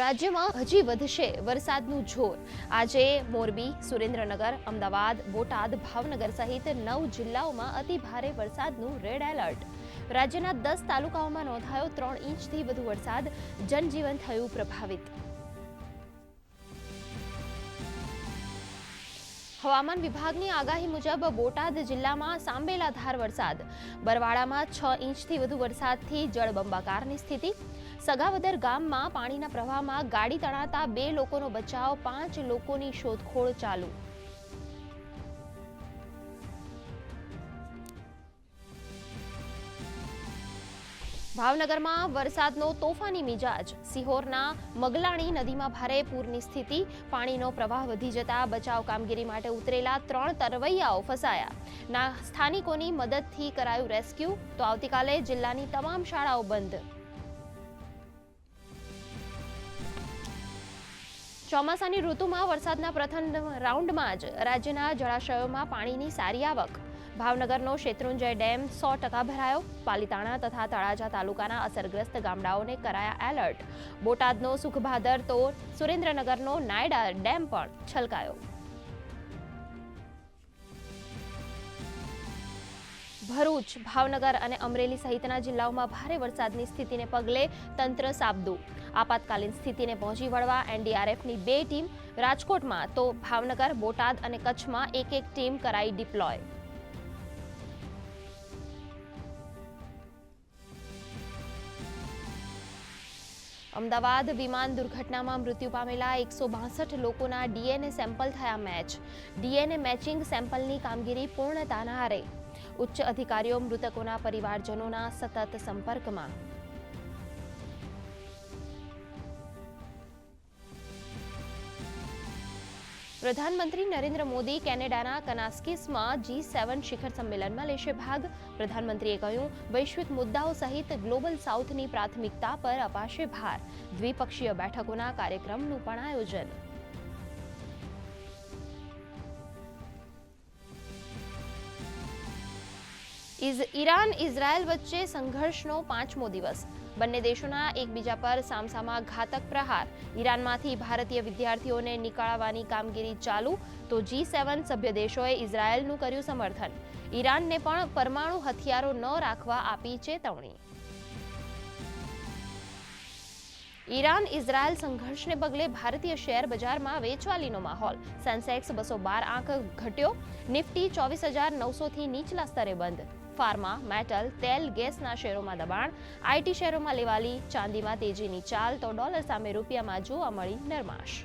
રાજ્યમાં હજી વધશે વરસાદનું જોર. આજે મોરબી, સુરેન્દ્રનગર, અમદાવાદ, બોટાદ, ભાવનગર સહિત નવ જિલ્લાઓમાં અતિ ભારે વરસાદનું રેડ એલર્ટ. રાજ્યના દસ તાલુકાઓમાં નોંધાયો ત્રણ ઇંચથી વધુ વરસાદ. જનજીવન થયું પ્રભાવિત. હવામાન વિભાગની આગાહી મુજબ બોટાદ જિલ્લામાં સાંબેલાધાર વરસાદ. બરવાડામાં છ ઇંચથી વધુ વરસાદથી જળબંબાકારની સ્થિતિ. સગાવદર ગામમાં પાણીના પ્રવાહમાં ગાડી તણાતા બે લોકોનો બચાવ, પાંચ લોકોની શોધખોળ ચાલુ. ભાવનગરમાં વરસાદનો તોફાની મિજાજ. સિહોરના મગલાણી નદીમાં ભારે પૂરની સ્થિતિ. પાણીનો પ્રવાહ વધી જતા બચાવ કામગીરી માટે ઉતરેલા ત્રણ તરવૈયાઓ ફસાયા. ના, સ્થાનિકોની મદદથી કરાયું રેસ્ક્યુ. તો આવતીકાલે જિલ્લાની તમામ શાળાઓ બંધ. ચોમાસાની ઋતુમાં વરસાદના પ્રથમ રાઉન્ડમાં જ રાજ્યના જળાશયોમાં પાણીની સારી આવક. ભાવનગરનો શેત્રુંજય ડેમ સો ટકા ભરાયો. પાલીતાણા તથા તળાજા તાલુકાના અસરગ્રસ્ત ગામડાઓને કરાયા એલર્ટ. બોટાદનો સુખભાદર તો સુરેન્દ્રનગરનો નાયડા ડેમ પણ છલકાયો. ભરૂચ, ભાવનગર અને અમરેલી સહિતના જિલ્લાઓમાં ભારે વરસાદની સ્થિતિને પગલે તંત્ર સાબદું. આપાતકાલીન સ્થિતિને પહોંચી વળવા એનડીઆરએફની બે ટીમ રાજકોટમાં તો ભાવનગર, બોટાદ અને કચ્છમાં એક એક ટીમ કરાઈ ડિપ્લોય. અમદાવાદ વિમાન દુર્ઘટનામાં મૃત્યુ પામેલા એકસો બાસઠ લોકોના ડીએનએ સેમ્પલ થયા મેચ. ડીએનએ મેચિંગ સેમ્પલની કામગીરી પૂર્ણતાના આરે. ઉચ્ચ અધિકારીઓ મૃતકોના પરિવારજનોના સતત સંપર્કમાં. પ્રધાનમંત્રી નરેન્દ્ર મોદી કેનેડાના કનાસ્કિસમાં જી સેવન શિખર સંમેલનમાં લેશે ભાગ. પ્રધાનમંત્રીએ કહ્યું, વૈશ્વિક મુદ્દાઓ સહિત ગ્લોબલ સાઉથની પ્રાથમિકતા પર અપાશે ભાર. દ્વિપક્ષીય બેઠકોના કાર્યક્રમનું પણ આયોજન. ઈરાન, ઇઝરાયલ વચ્ચે સંઘર્ષનો પાંચમો દિવસ. બંને દેશોના એકબીજા પર સામસામા ઘાતક પ્રહાર. ઈરાનમાંથી ભારતીય વિદ્યાર્થીઓને નીકાળવાની કામગીરી ચાલુ, તો જી સેવન સભ્ય દેશોએ ઇઝરાયલનું કર્યું સમર્થન. ઈરાનને પણ પરમાણુ હથિયારો ન રાખવા આપી ચેતવણી. ઈરાન, ઇઝરાયલ સંઘર્ષને પગલે ભારતીય શેર બજારમાં વેચવાલીનો માહોલ. સેન્સેક્સ બસો બાર આંક ઘટ્યો. નિફ્ટી ચોવીસ હજાર નવસોથી નીચલા સ્તરે બંધ. ફાર્મા, મેટલ, તેલ, ગેસના શેરોમાં દબાણ, આઈટી શેરોમાં લેવાલી, ચાંદીમાં તેજીની ચાલ, તો ડોલર સામે રૂપિયામાં જોવા મળી નરમાશ.